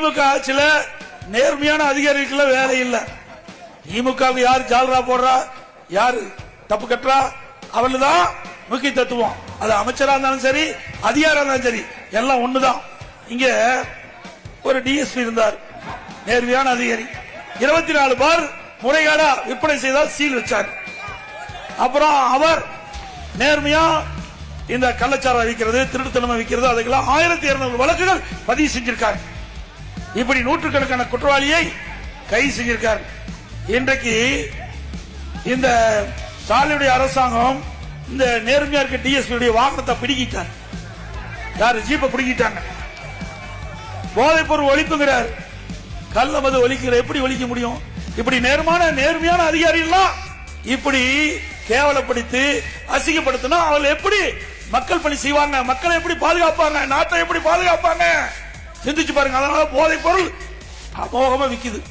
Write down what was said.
திமுக ஆட்சியில நேர்மையான அதிகாரிகளுக்கு வேலை இல்லை. திமுக யாரு ஜாலரா போடுறா? யாரு தப்பு கட்டுறா? அவள் தான் முக்கிய தத்துவம் அது அமைச்சரா இருந்தாலும் சரி அதிகாரம் இருந்தாலும் சரி எல்லாம் ஒண்ணுதான். இங்க ஒரு டிஎஸ்பி இருந்தார். நேர்மையான அதிகாரி. இருபத்தி நாலு பார் முறைகேடா விற்பனை செய்தால் சீல் வச்சார். அப்புறம் அவர் நேர்மையா இந்த கள்ளச்சாரம் விற்கிறது திருட்டுத்தனமா விற்கிறது அதுக்கெல்லாம் ஆயிரத்தி இருநூறு வழக்குகள் பதிவு செஞ்சிருக்காங்க இப்படி நூற்றுக்கணக்கான குற்றவாளியை கைது செய்திருக்கார் இன்றைக்கு இந்த ஸ்டாலினுடைய அரசாங்கம் இந்த நேர்மையா இருக்க டிஎஸ்பியுடைய வாகனத்தை பிடிக்கிட்டார் யாரு? ஜீப்பை பிடிக்கிட்டாங்க போதைப் பொருள் ஒழிப்புங்கிறார். கல்ல மது ஒழிக்கிற எப்படி ஒழிக்க முடியும்? இப்படி நேர்மான நேர்மையான அதிகாரிகள்லாம் இப்படி கேவலப்படுத்தி அசிங்கப்படுத்தினா அவள் எப்படி மக்கள் பணி செய்வாங்க? மக்களை எப்படி பாதுகாப்பாங்க? நாட்டை எப்படி பாதுகாப்பாங்க? சிந்திச்சு பாருங்க. அதனால போதை பொருள். அமோகமா விக்குது.